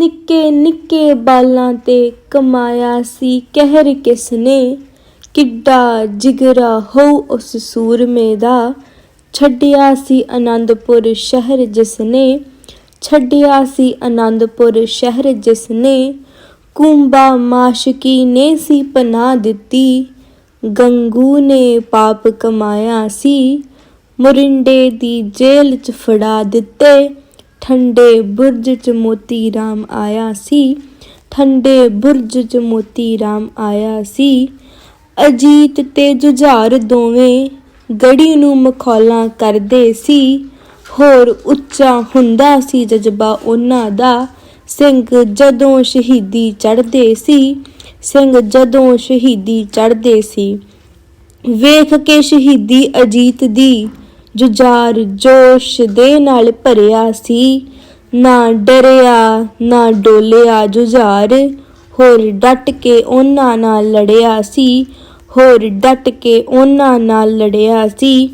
ਨਿੱਕੇ ਨਿੱਕੇ ਬਾਲਾਂ ਤੇ ਕਮਾਇਆ ਸੀ ਕਹਿਰ ਕਿਸ ਨੇ ਕਿੱਡਾ ਜਿਗਰਾ ਹੋ ਉਸ ਸੂਰਮੇ ਦਾ? ਛੱਡਿਆ ਸੀ ਆਨੰਦਪੁਰ ਸ਼ਹਿਰ ਜਿਸ ਨੇ ਛੱਡਿਆ ਸੀ ਆਨੰਦਪੁਰ ਸ਼ਹਿਰ ਜਿਸ ਨੇ ਕੁੰਬਾ ਮਾਸ਼ਕੀ ਨੇ ਸੀ ਪਨਾਹ ਦਿੱਤੀ। ਗੰਗੂ ਨੇ ਪਾਪ ਕਮਾਇਆ ਸੀ। ਮੁਰਿੰਡੇ ਦੀ ਜੇਲ੍ਹ ਚ ਫੜਾ ਦਿੱਤੇ। ਠੰਡੇ ਬੁਰਜ ਚ ਮੋਤੀ ਰਾਮ ਆਇਆ ਸੀ। ਠੰਡੇ ਬੁਰਜ ਚ ਮੋਤੀ ਰਾਮ ਆਇਆ ਸੀ। ਅਜੀਤ ਤੇ ਜੁਝਾਰ ਦੋਵੇਂ ਗੜੀ ਨੂੰ ਮਖੌਲਾਂ ਕਰਦੇ ਸੀ। ਹੋਰ ਉੱਚਾ ਹੁੰਦਾ ਸੀ ਜਜ਼ਬਾ ਉਹਨਾਂ ਦਾ। ਸਿੰਘ ਜਦੋਂ ਸ਼ਹੀਦੀ ਚੜ੍ਹਦੇ ਸੀ, ਸਿੰਘ ਜਦੋਂ ਸ਼ਹੀਦੀ ਚੜ੍ਹਦੇ ਸੀ। ਵੇਖ ਕੇ ਸ਼ਹੀਦੀ ਅਜੀਤ ਦੀ ਜੁਝਾਰ ਜੋਸ਼ ਦੇ ਨਾਲ ਭਰਿਆ ਸੀ। ਨਾ ਡਰਿਆ, ਨਾ ਡੋਲਿਆ ਜੁਝਾਰ, ਹੋਰ ਡਟ ਕੇ ਉਹਨਾਂ ਨਾਲ ਲੜਿਆ ਸੀ। ਹੋਰ ਡਟ ਕੇ ਉਹਨਾਂ ਨਾਲ ਲੜਿਆ ਸੀ।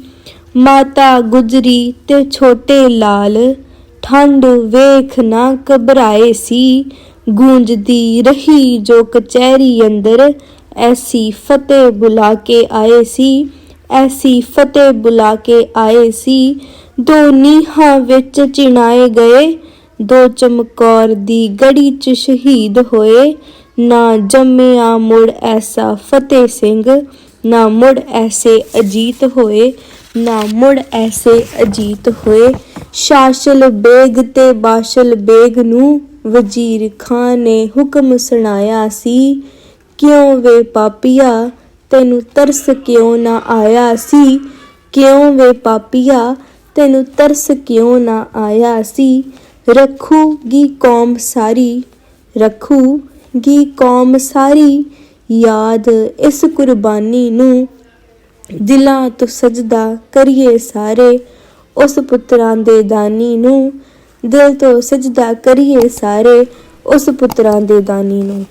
ਮਾਤਾ ਗੁਜਰੀ ਤੇ ਛੋਟੇ ਲਾਲ, ਠੰਡ ਵੇਖ ਨਾ ਘਬਰਾਏ ਸੀ। ਗੂੰਜਦੀ ਰਹੀ ਜੋ ਕਚਹਿਰੀ ਅੰਦਰ, ਐਸੀ ਫਤਿਹ ਬੁਲਾ ਕੇ ਆਏ ਸੀ। ਐਸੀ ਫਤਿਹ ਬੁਲਾ ਕੇ ਆਏ ਸੀ। ਦੋ ਨੀਹਾਂ ਵਿੱਚ ਚਿਣਾਏ ਗਏ। ਦੋ ਚਮਕੌਰ ਦੀ ਗੜੀ ਚ ਸ਼ਹੀਦ ਹੋਏ। ਨਾ ਜੰਮਿਆ ਮੁੜ ਐਸਾ ਫਤਿਹ ਸਿੰਘ, ਨਾ ਮੁੜ ਐਸੇ ਅਜੀਤ ਹੋਏ। ਨਾ ਮੁੜ ਐਸੇ ਅਜੀਤ ਹੋਏ। ਸ਼ਾਸਲ ਬੇਗ ਤੇ ਬਾਸ਼ਲ ਬੇਗ ਨੂੰ ਵਜ਼ੀਰ ਖਾਨ ਨੇ ਹੁਕਮ ਸੁਣਾਇਆ ਸੀ। ਕਿਉਂ ਵੇ ਪਾਪੀਆ? ਤੈਨੂੰ ਤਰਸ ਕਿਉਂ ਨਾ ਆਇਆ ਸੀ? ਕਿਉਂ ਵੇ ਪਾਪੀਆ? ਤੈਨੂੰ ਤਰਸ ਕਿਉਂ ਨਾ ਆਇਆ ਸੀ? ਰੱਖੂਗੀ ਕੌਮ ਸਾਰੀ, ਰੱਖੂਗੀ ਕੌਮ ਸਾਰੀ। ਯਾਦ ਇਸ ਕੁਰਬਾਨੀ ਨੂੰ ਦਿਲਾਂ ਤੋਂ ਸਜਦਾ ਕਰੀਏ ਸਾਰੇ। ਉਸ ਪੁੱਤਰਾਂ ਦੇ ਦਾਨੀ ਨੂੰ ਦਿਲ ਤੋਂ ਸਜਦਾ ਕਰੀਏ ਸਾਰੇ। ਉਸ ਪੁੱਤਰਾਂ ਦੇ ਦਾਨੀ ਨੂੰ